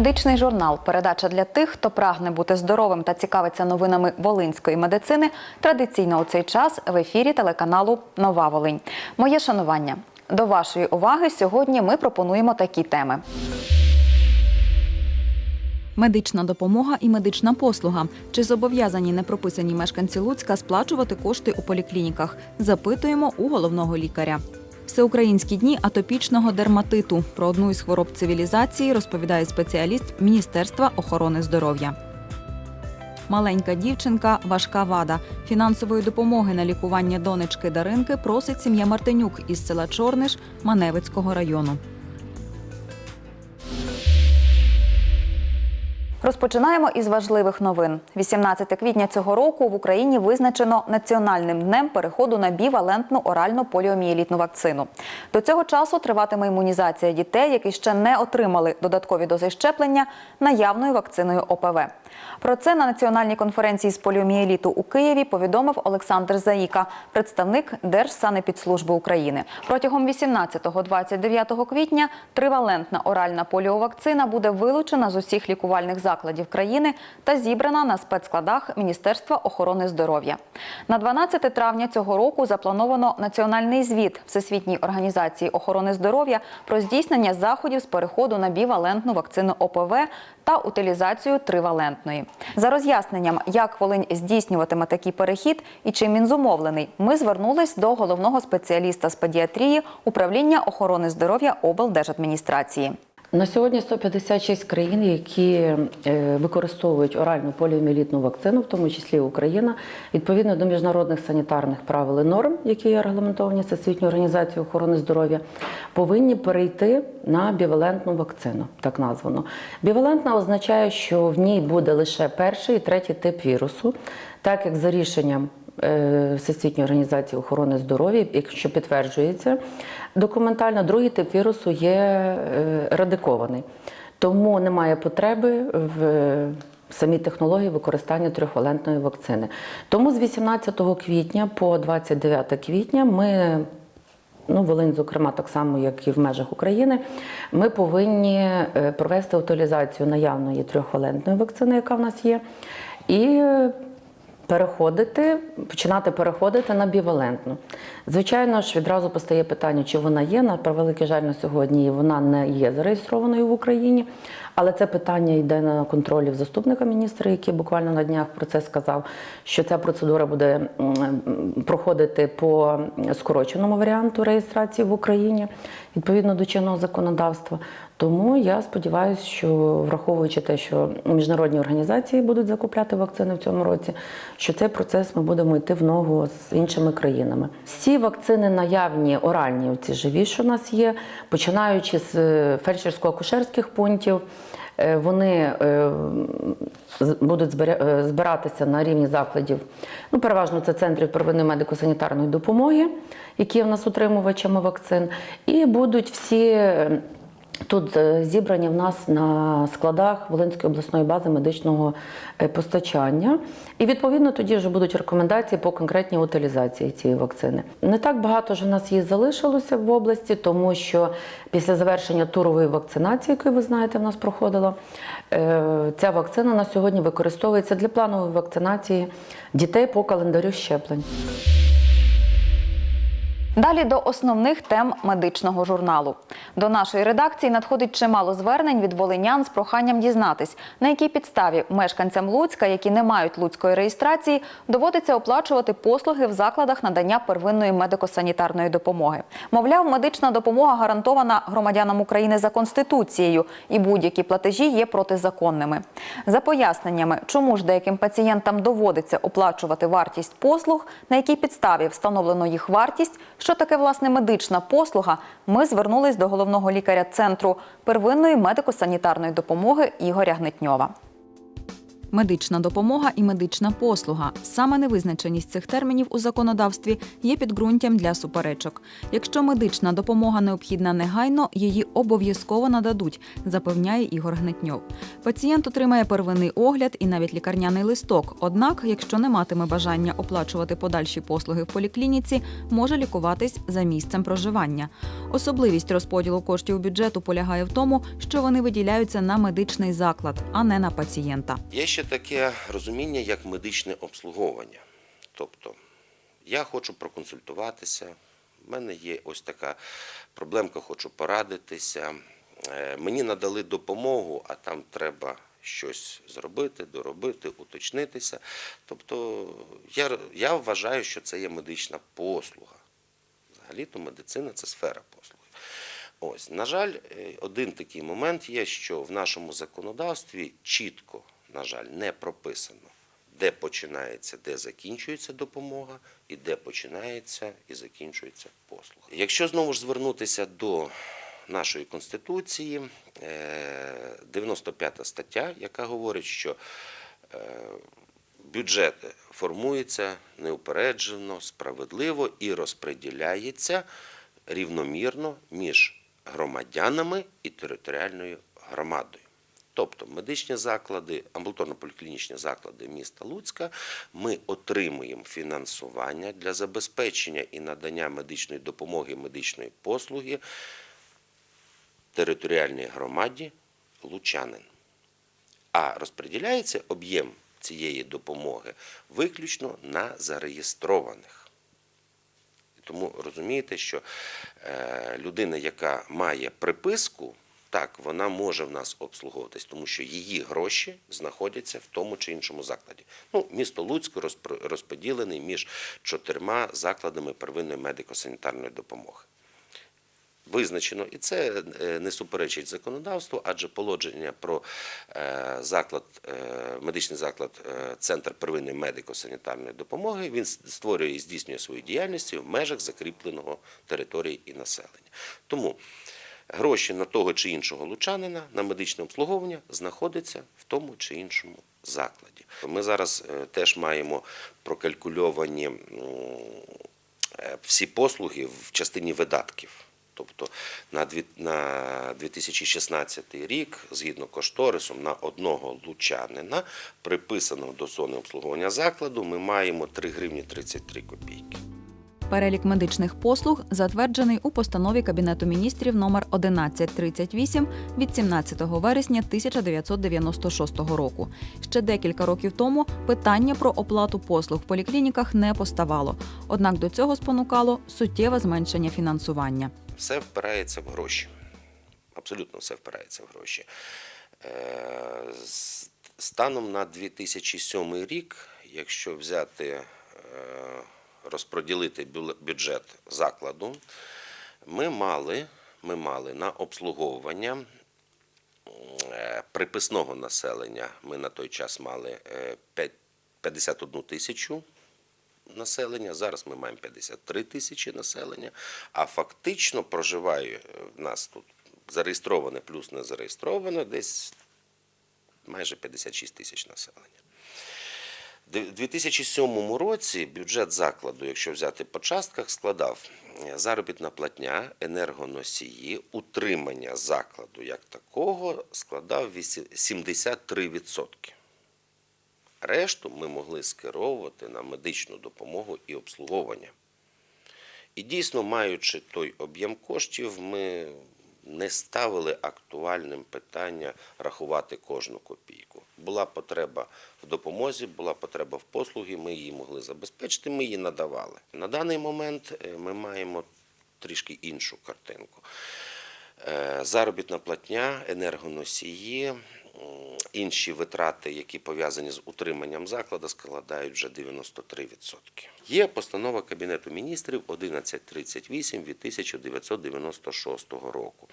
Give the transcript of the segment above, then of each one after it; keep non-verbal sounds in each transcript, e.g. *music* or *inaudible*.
Медичний журнал передача для тих, хто прагне бути здоровим та цікавиться новинами волинської медицини. Традиційно у цей час в ефірі телеканалу Нова Волинь. Моє шанування. До вашої уваги сьогодні ми пропонуємо такі теми. Медична допомога і медична послуга. Чи зобов'язані непрописані мешканці Луцька сплачувати кошти у поліклініках? Запитуємо у головного лікаря. Всеукраїнські дні атопічного дерматиту. Про одну із хвороб цивілізації розповідає спеціаліст Міністерства охорони здоров'я. Маленька дівчинка важка вада. Фінансової допомоги на лікування донечки Даринки просить сім'я Мартинюк із села Чорниш Маневицького району. Розпочинаємо із важливих новин. 18 квітня цього року в Україні визначено національним днем переходу на бівалентну оральну поліомієлітну вакцину. До цього часу триватиме імунізація дітей, які ще не отримали додаткові дози щеплення наявною вакциною ОПВ. Про це на національній конференції з поліомієліту у Києві повідомив Олександр Заїка, представник Держсанепідслужби України. Протягом 18-29 квітня тривалентна оральна поліовакцина буде вилучена з усіх лікувальних закладів країни та зібрана на спецскладах Міністерства охорони здоров'я. На 12 травня цього року заплановано національний звіт Всесвітньої організації охорони здоров'я про здійснення заходів з переходу на бівалентну вакцину ОПВ та утилізацію тривалентної. За роз'ясненням, як Волинь здійснюватиме такий перехід і чим він зумовлений, ми звернулись до головного спеціаліста з педіатрії управління охорони здоров'я облдержадміністрації. На сьогодні 156 країн, які е, використовують оральну поліоміелітну вакцину, в тому числі Україна, відповідно до міжнародних санітарних правил і норм, які є регламентовані Всесвітньою організацією охорони здоров'я, повинні перейти на бівалентну вакцину, так названу. Бівалентна означає, що в ній буде лише перший і третій тип вірусу, так як за рішенням Всесвітньої організації охорони здоров'я, якщо підтверджується документально, другий тип вірусу є е, радикований. Тому немає потреби в самій технології використання трьохвалентної вакцини. Тому з 18 квітня по 29 квітня ми ну, Волинь, зокрема, так само, як і в межах України, ми повинні е, провести утилізацію наявної трьохвалентної вакцини, яка в нас є, і е, переходити, починати переходити на бівалентну. Звичайно ж, відразу постає питання, чи вона є. На превеликий жаль на сьогодні вона не є зареєстрованою в Україні. Але це питання йде на контролі в заступника міністра, який буквально на днях про це сказав, що ця процедура буде проходити по скороченому варіанту реєстрації в Україні відповідно до чинного законодавства. Тому я сподіваюся, що враховуючи те, що міжнародні організації будуть закупляти вакцини в цьому році, що цей процес ми будемо йти в ногу з іншими країнами. Всі вакцини наявні, оральні, ці живі, що в нас є, починаючи з е, фельдшерсько-акушерських пунктів. Е, Вони е, будуть збиратися на рівні закладів. Ну, переважно це центрів первинної медико-санітарної допомоги, які в нас утримувачами вакцин, і будуть всі. Тут е, зібрані в нас на складах Волинської обласної бази медичного е, постачання. І відповідно тоді вже будуть рекомендації по конкретній утилізації цієї вакцини. Не так багато ж у нас її залишилося в області, тому що після завершення турової вакцинації, яку ви знаєте, в нас проходила, е, ця вакцина на сьогодні використовується для планової вакцинації дітей по календарю щеплень. Далі до основних тем медичного журналу. До нашої редакції надходить чимало звернень від волинян з проханням дізнатись, на якій підставі мешканцям Луцька, які не мають луцької реєстрації, доводиться оплачувати послуги в закладах надання первинної медико-санітарної допомоги. Мовляв, медична допомога гарантована громадянам України за конституцією, і будь-які платежі є протизаконними. За поясненнями, чому ж деяким пацієнтам доводиться оплачувати вартість послуг, на якій підставі встановлено їх вартість, що таке власне медична послуга, ми звернулись до головного лікаря центру первинної медико-санітарної допомоги Ігоря Гнитньова. Медична допомога і медична послуга. Саме невизначеність цих термінів у законодавстві є підґрунтям для суперечок. Якщо медична допомога необхідна негайно, її обов'язково нададуть, запевняє Ігор Гнетньов. Пацієнт отримає первинний огляд і навіть лікарняний листок. Однак, якщо не матиме бажання оплачувати подальші послуги в поліклініці, може лікуватись за місцем проживання. Особливість розподілу коштів бюджету полягає в тому, що вони виділяються на медичний заклад, а не на пацієнта. Є ще таке розуміння, як медичне обслуговування. Тобто, я хочу проконсультуватися, в мене є ось така проблемка, хочу порадитися. Е, Мені надали допомогу, а там треба щось зробити, доробити, уточнитися. Тобто, я, я вважаю, що це є медична послуга. Взагалі-то медицина це сфера послуги. Ось, на жаль, е, один такий момент є, що в нашому законодавстві чітко, на жаль, не прописано, де починається, де закінчується допомога, і де починається і закінчується послуга. Якщо знову ж звернутися до нашої конституції, е, 95 стаття, яка говорить, що е, бюджет формується неупереджено, справедливо і розподіляється рівномірно між громадянами і територіальною громадою. Тобто медичні заклади, амбулаторно-поліклінічні заклади міста Луцька, ми отримуємо фінансування для забезпечення і надання медичної допомоги, медичної послуги територіальній громаді Лучанин. А розподіляється об'єм цієї допомоги виключно на зареєстрованих. Тому розумієте, що е, людина, яка має приписку, так, вона може в нас обслуговуватись, тому що її гроші знаходяться в тому чи іншому закладі. Ну, місто Луцьк розподілений між чотирма закладами первинної медико-санітарної допомоги. Визначено, і це е, не суперечить законодавству, адже положення про е, заклад, е, медичний заклад, центр первинної медико-санітарної допомоги, він створює і здійснює свою діяльність в межах закріпленого території і населення. Тому гроші на того чи іншого лучанина на медичне обслуговування знаходяться в тому чи іншому закладі. Ми зараз е, теж маємо прокалькульовані е, всі послуги в частині видатків. Тобто на дві- на 2016 рік, згідно кошторисом, на одного лучанина, приписаного до зони обслуговування закладу, ми маємо 3 гривні 33 копійки. Перелік медичних послуг затверджений у постанові Кабінету міністрів номер 1138 від 17 вересня 1996 року. Ще декілька років тому питання про оплату послуг в поліклініках не поставало. Однак до цього спонукало суттєве зменшення фінансування. Все впирається в гроші. Абсолютно все впирається в гроші. Е, Станом на 2007 рік, якщо взяти, е, розподілити бюджет закладу, ми мали, ми мали на обслуговування е, приписного населення. Ми на той час мали е, 51 тисячу населення. Зараз ми маємо 53 тисячі населення, а фактично проживає е, в нас тут зареєстроване плюс не зареєстроване десь майже 56 тисяч населення. У 2007 році бюджет закладу, якщо взяти по частках, складав е, заробітна платня, енергоносії, утримання закладу як такого складав вісі- 73%. Решту ми могли скеровувати на медичну допомогу і обслуговування. І дійсно, маючи той об'єм коштів, ми не ставили актуальним питання рахувати кожну копійку. Була потреба в допомозі, була потреба в послуги, ми її могли забезпечити, ми її надавали. На даний момент е, ми маємо трішки іншу картинку. Е, Заробітна платня, енергоносії, інші витрати, які пов'язані з утриманням закладу, складають вже 93%. Є постанова Кабінету міністрів 1138 від 1996 року,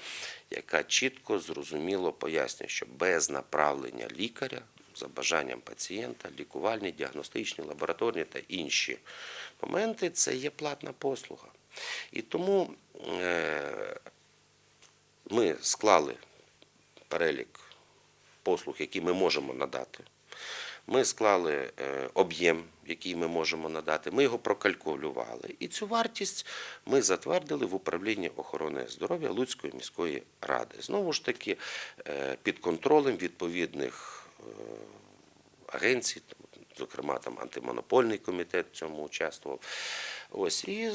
яка чітко зрозуміло пояснює, що без направлення лікаря за бажанням пацієнта, лікувальні, діагностичні, лабораторні та інші моменти це є платна послуга. І тому е, ми склали перелік послуг, які ми можемо надати. Ми склали е, об'єм, який ми можемо надати. Ми його прокалькулювали. І цю вартість ми затвердили в управлінні охорони здоров'я Луцької міської ради. Знову ж таки, е, під контролем відповідних е, агенцій, зокрема там антимонопольний комітет в цьому участвував. Ось і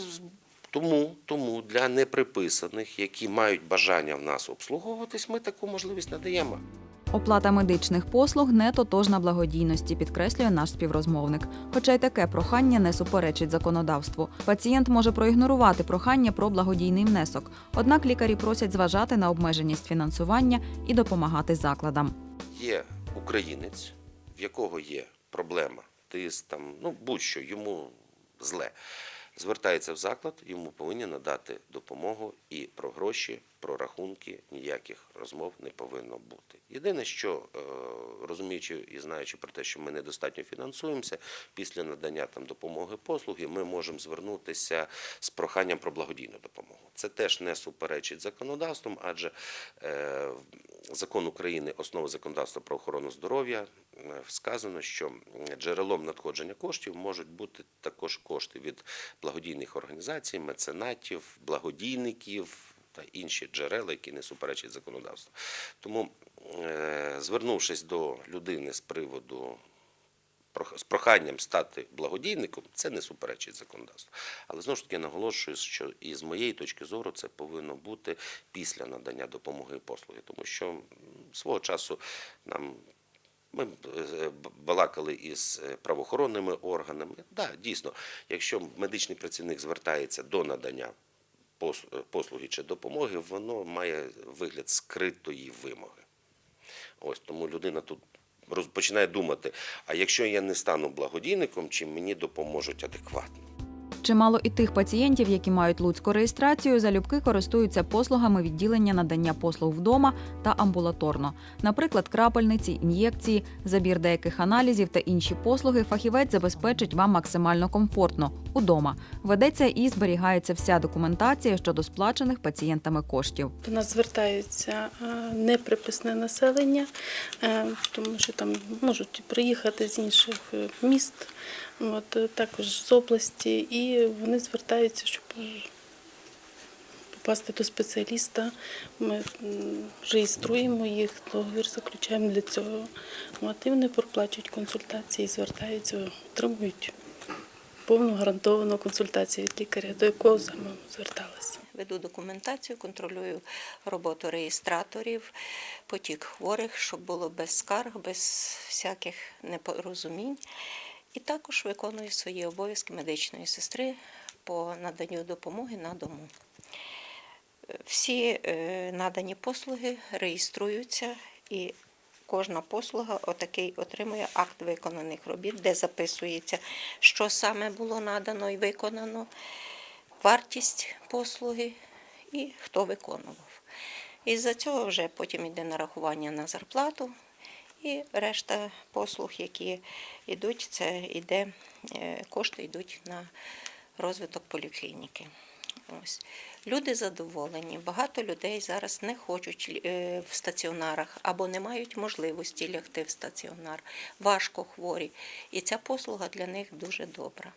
тому, тому для неприписаних, які мають бажання в нас обслуговуватись, ми таку можливість надаємо. Оплата медичних послуг не тотожна благодійності, підкреслює наш співрозмовник. Хоча й таке прохання не суперечить законодавству. Пацієнт може проігнорувати прохання про благодійний внесок. Однак лікарі просять зважати на обмеженість фінансування і допомагати закладам. Є українець, в якого є проблема, тиск, там, ну будь-що, йому зле. Звертається в заклад, йому повинні надати допомогу і про гроші, про рахунки ніяких розмов не повинно бути. Єдине, що е, розуміючи і знаючи про те, що ми недостатньо фінансуємося, після надання там допомоги послуги, ми можемо звернутися з проханням про благодійну допомогу. Це теж не суперечить законодавством, адже е, закон України, основи законодавства про охорону здоров'я, е, сказано, що джерелом надходження коштів можуть бути також кошти від благодійних організацій, меценатів, благодійників та інші джерела, які не суперечать законодавству. Тому, е, звернувшись до людини з приводу з проханням стати благодійником, це не суперечить законодавству. Але знову ж таки наголошую, що і з моєї точки зору це повинно бути після надання допомоги і послуги, тому що свого часу нам. Ми е, балакали із е, правоохоронними органами. Так, да, дійсно, якщо медичний працівник звертається до надання послуги чи допомоги, воно має вигляд скритої вимоги. Ось тому людина тут розпочинає думати: а якщо я не стану благодійником, чи мені допоможуть адекватно? Чимало і тих пацієнтів, які мають луцьку реєстрацію, залюбки користуються послугами відділення надання послуг вдома та амбулаторно. Наприклад, крапельниці, ін'єкції, забір деяких аналізів та інші послуги фахівець забезпечить вам максимально комфортно удома. Ведеться і зберігається вся документація щодо сплачених пацієнтами коштів. До нас звертаються е, неприписне населення, е, тому що там можуть приїхати з інших е, міст, от, е, також з області, і вони звертаються, щоб е, попасти до спеціаліста. Ми реєструємо їх, договір заключаємо для цього. От, і вони проплачують консультації, звертаються, отримують повну гарантовану консультацію від лікаря, до якого саме зверталися. Веду документацію, контролюю роботу реєстраторів, потік хворих, щоб було без скарг, без всяких непорозумінь. І також виконую свої обов'язки медичної сестри по наданню допомоги на дому. Всі е, надані послуги реєструються і кожна послуга отакий отримує акт виконаних робіт, де записується, що саме було надано і виконано, вартість послуги і хто виконував. І за цього вже потім йде нарахування на зарплату. І решта послуг, які йдуть, це йде, е, кошти йдуть на розвиток поліклініки. Ось. Люди задоволені. Багато людей зараз не хочуть е, в стаціонарах або не мають можливості лягти в стаціонар, важко хворі. І ця послуга для них дуже добра.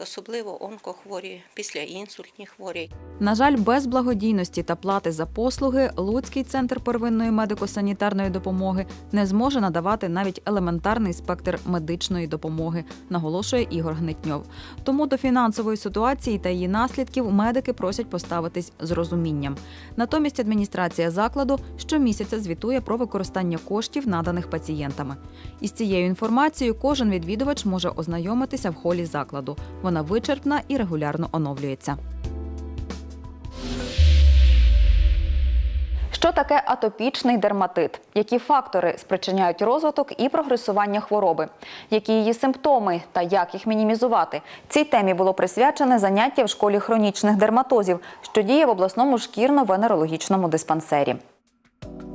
Особливо онкохворі, післяінсультні хворі. На жаль, без благодійності та плати за послуги Луцький центр первинної медико-санітарної допомоги не зможе надавати навіть елементарний спектр медичної допомоги, наголошує Ігор Гнетньов. Тому до фінансової ситуації та її наслідків медики просять поставитись з розумінням. Натомість адміністрація закладу щомісяця звітує про використання коштів, наданих пацієнтами. Із цією інформацією кожен відвідувач може ознайомитися в холі закладу. Вона вичерпна і регулярно оновлюється. Що таке атопічний дерматит? Які фактори спричиняють розвиток і прогресування хвороби? Які її симптоми та як їх мінімізувати? Цій темі було присвячене заняття в школі хронічних дерматозів, що діє в обласному шкірно-венерологічному диспансері.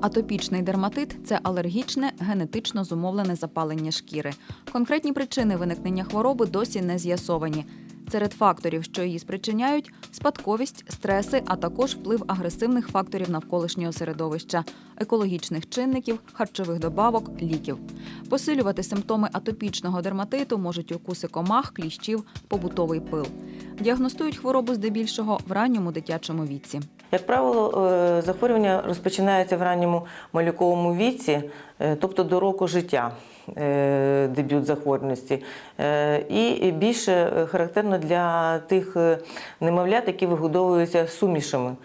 Атопічний дерматит це алергічне, генетично зумовлене запалення шкіри. Конкретні причини виникнення хвороби досі не з'ясовані. Серед факторів, що її спричиняють, спадковість, стреси, а також вплив агресивних факторів навколишнього середовища, екологічних чинників, харчових добавок, ліків. Посилювати симптоми атопічного дерматиту можуть укуси комах, кліщів, побутовий пил. Діагностують хворобу здебільшого в ранньому дитячому віці. Як правило, е, захворювання розпочинається в ранньому малюковому віці, е, тобто до року життя. е, Дебют захворюваності. І більше характерно для тих немовлят, які вигодовуються сумішами.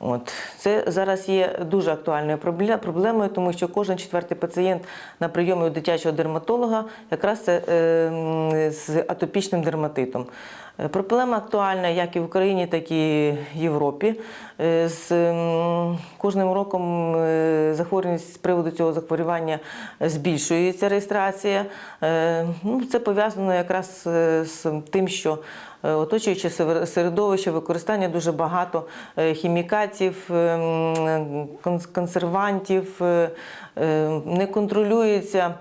От це зараз є дуже актуальною проблемою, тому що кожен четвертий пацієнт на прийомі у дитячого дерматолога якраз це з атопічним дерматитом. Е, Проблема актуальна як і в Україні, так і в Європі. Е, З кожним роком е, захворюваність з приводу цього захворювання збільшується реєстрація. Ну, це пов'язано якраз з тим, що оточуюче середовище, використання дуже багато хімікатів, консервантів, не контролюється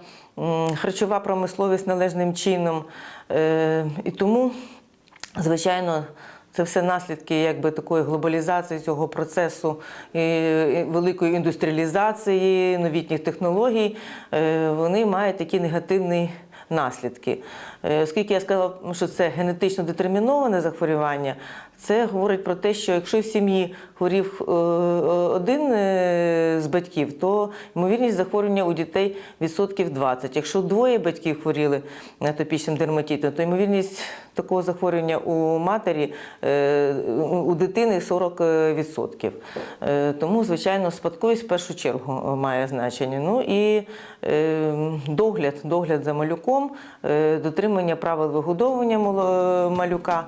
харчова промисловість належним чином. І тому, звичайно, це все наслідки якби такої глобалізації цього процесу і, великої індустріалізації, новітніх технологій. Е, Вони мають такі негативні наслідки. Е, Оскільки я сказала, що це генетично детерміноване захворювання, це говорить про те, що якщо в сім'ї хворів е, один е, з батьків, то ймовірність захворювання у дітей відсотків 20. Якщо двоє батьків хворіли атопічним дерматитом, то ймовірність такого захворювання у матері е, у дитини 40%. Е, Тому, звичайно, спадковість в першу чергу має значення. Ну і е, догляд, догляд за малюком, е, дотримання правил вигодовування малюка.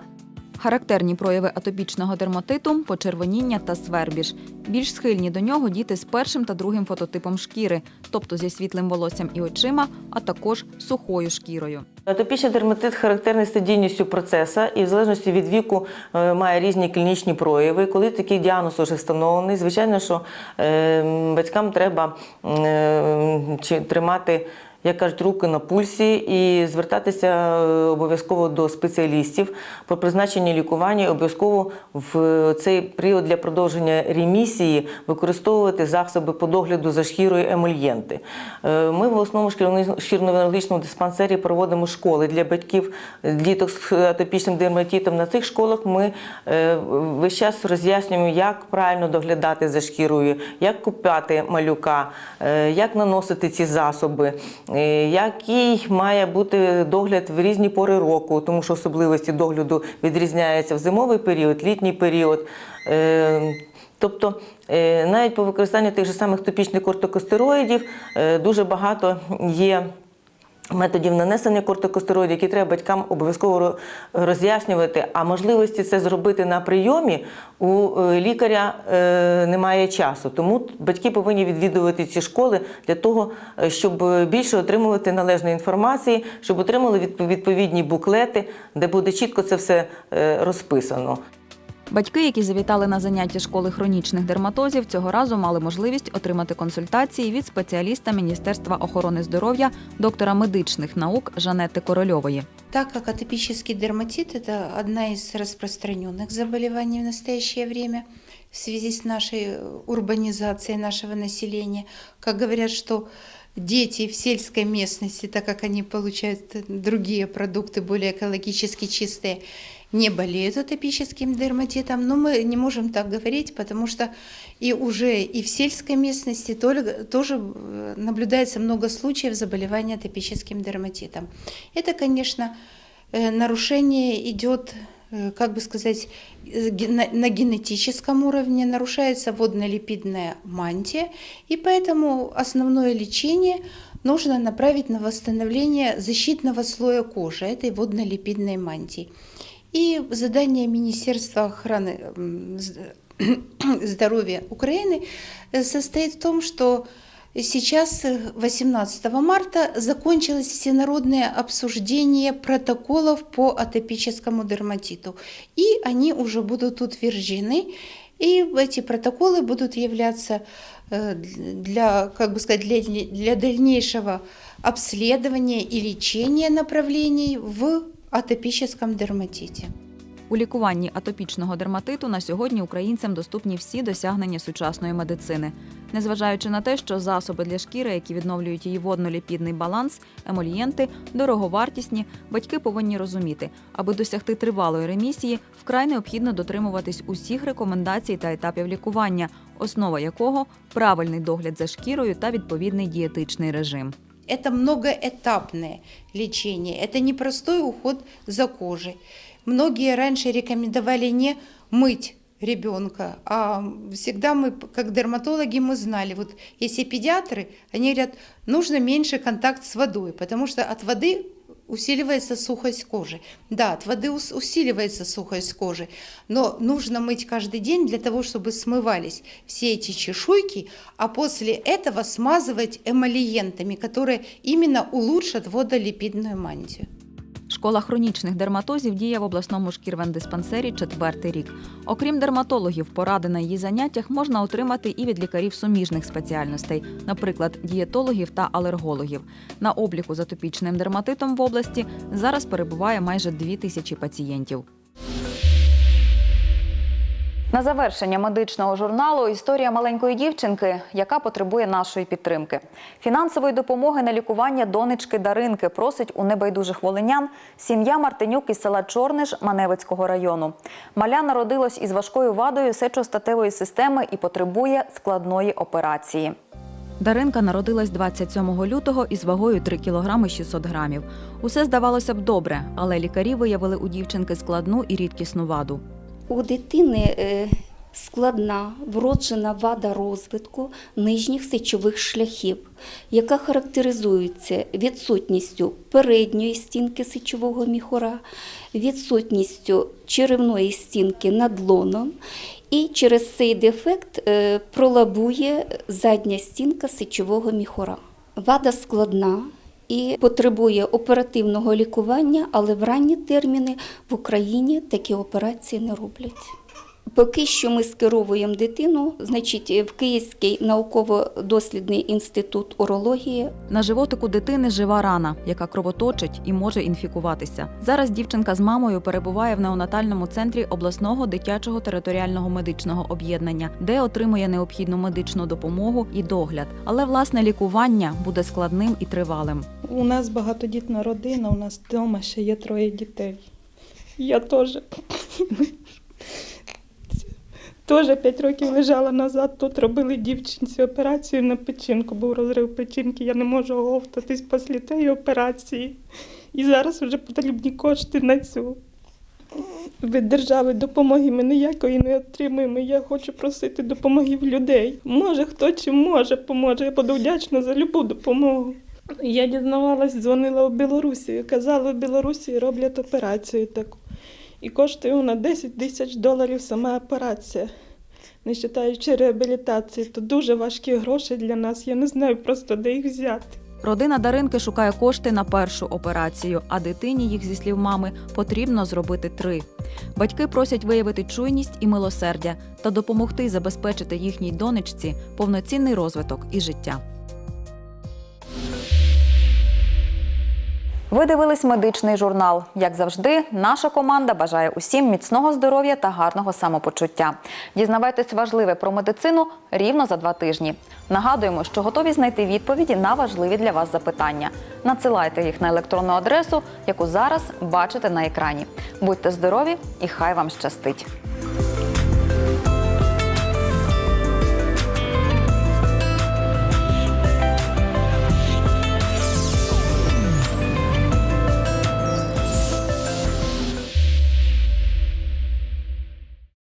Характерні прояви атопічного дерматиту почервоніння та свербіж. Більш схильні до нього діти з першим та другим фототипом шкіри, тобто зі світлим волоссям і очима, а також сухою шкірою. Атопічний дерматит характерний стадійністю процесу і в залежності від віку е, має різні клінічні прояви. Коли такий діагноз вже встановлений, звичайно, що е, батькам треба е, тримати. Як кажуть, руки на пульсі і звертатися е, обов'язково до спеціалістів про призначення лікування, обов'язково в цей період для продовження ремісії використовувати засоби по догляду за шкірою емульєнти. Е, Ми в основному шкірно-венерологічному диспансері проводимо школи для батьків діток з атопічним дерматитом. На цих школах ми е, весь час роз'яснюємо, як правильно доглядати за шкірою, як купати малюка, е, як наносити ці засоби, е, який має бути догляд в різні пори року, тому що особливості догляду відрізняються в зимовий період, літній період. Е, Тобто е, навіть по використанню тих же самих топічних кортикостероїдів е, дуже багато є методів нанесення кортикостероїдів, які треба батькам обов'язково роз'яснювати. А можливості це зробити на прийомі у е, лікаря е, немає часу. Тому батьки повинні відвідувати ці школи для того, е, щоб більше отримувати належної інформації, щоб отримали відповідні буклети, де буде чітко це все розписано. Батьки, які завітали на заняття школи хронічних дерматозів, цього разу мали можливість отримати консультації від спеціаліста Міністерства охорони здоров'я, доктора медичних наук Жанети Корольової. Так как атопический дерматит – это одна из распространенных заболеваний в настоящее время в связи с нашей э, урбанизацией нашего населения. Как говорят, что дети в сельской местности, так как они получают другие продукты более экологически чистые, не болеют атопическим дерматитом, но мы не можем так говорить, потому что и уже и в сельской местности тоже э, наблюдается много случаев заболевания атопическим дерматитом. Это, конечно, э, нарушение идет, э, как бы сказать, на генетическом уровне, нарушается водно-липидная мантия, и поэтому основное лечение нужно направить на восстановление защитного слоя кожи, этой водно-липидной мантии. И задание Министерства охраны м, з- *clears throat* здоровья Украины э, состоит в том, что сейчас, э, 18 марта, закончилось всенародное обсуждение протоколов по атопическому дерматиту. И они уже будут утверждены, и эти протоколы будут являться э, для, как бы сказать, для, для дальнейшего обследования и лечения направлений в атопическом дерматите. У лікуванні атопічного дерматиту на сьогодні українцям доступні всі досягнення сучасної медицини. Незважаючи на те, що засоби для шкіри, які відновлюють її водно-ліпідний баланс, емолієнти, дороговартісні, батьки повинні розуміти, аби досягти тривалої ремісії, вкрай необхідно дотримуватись усіх рекомендацій та етапів лікування, основа якого правильний догляд за шкірою та відповідний дієтичний режим. Это многоэтапное лечение, это непростой уход за кожей. Многие раньше рекомендовали не мыть ребенка, а всегда мы, как дерматологи, мы знали, вот если педиатры, они говорят, нужно меньше контакт с водой, потому что от воды усиливается сухость кожи. Да, от воды ус- усиливается сухость кожи, но нужно мыть каждый день для того, чтобы смывались все эти чешуйки, а после этого смазывать эмолиентами, которые именно улучшат водолипидную мантию. Школа хронічних дерматозів діє в обласному шкірвендиспансері четвертий рік. Окрім дерматологів, поради на її заняттях можна отримати і від лікарів суміжних спеціальностей, наприклад, дієтологів та алергологів. На обліку з атопічним дерматитом в області зараз перебуває майже дві тисячі пацієнтів. На завершення медичного журналу історія маленької дівчинки, яка потребує нашої підтримки. Фінансової допомоги на лікування донечки Даринки просить у небайдужих волинян сім'я Мартинюк із села Чорниш Маневицького району. Маля народилась із важкою вадою сечостатевої системи і потребує складної операції. Даринка народилась 27 лютого із вагою 3 кг 600 грамів. Усе здавалося б добре, але лікарі виявили у дівчинки складну і рідкісну ваду. У дитини е, складна вроджена вада розвитку нижніх сечових шляхів, яка характеризується відсутністю передньої стінки сечового міхура, відсутністю черевної стінки над лоном, і через цей дефект е, пролабує задня стінка сечового міхура. Вада складна і потребує оперативного лікування, але в ранні терміни в Україні такі операції не роблять. Поки що ми скеровуємо дитину, значить, в Київський науково-дослідний інститут урології На животику дитини жива рана, яка кровоточить і може інфікуватися. Зараз дівчинка з мамою перебуває в неонатальному центрі обласного дитячого територіального медичного об'єднання, де отримує необхідну медичну допомогу і догляд. Але власне лікування буде складним і тривалим. У нас багатодітна родина, у нас вдома ще є троє дітей. Я теж. Теж 5 років лежала назад, тут робили дівчинці операцію на печінку, був розрив печінки, я не можу оговтатись після тієї операції. І зараз вже потрібні кошти на цю. Від держави допомоги ми ніякої не отримуємо. Я хочу просити допомоги в людей. Може, хто чим може, поможе. Я буду вдячна за любу допомогу. Я дізнавалась, дзвонила в Білорусі. Казали, в Білорусі роблять операцію таку. І коштує вона 10 тисяч доларів сама операція. Не вважаючи реабілітації, то дуже важкі гроші для нас. Я не знаю просто, де їх взяти. Родина Даринки шукає кошти на першу операцію, а дитині їх, зі слів мами, потрібно зробити три. Батьки просять виявити чуйність і милосердя та допомогти забезпечити їхній донечці повноцінний розвиток і життя. Ви дивились медичний журнал. Як завжди, наша команда бажає усім міцного здоров'я та гарного самопочуття. Дізнавайтесь важливе про медицину рівно за два тижні. Нагадуємо, що готові знайти відповіді на важливі для вас запитання. Надсилайте їх на електронну адресу, яку зараз бачите на екрані. Будьте здорові і хай вам щастить!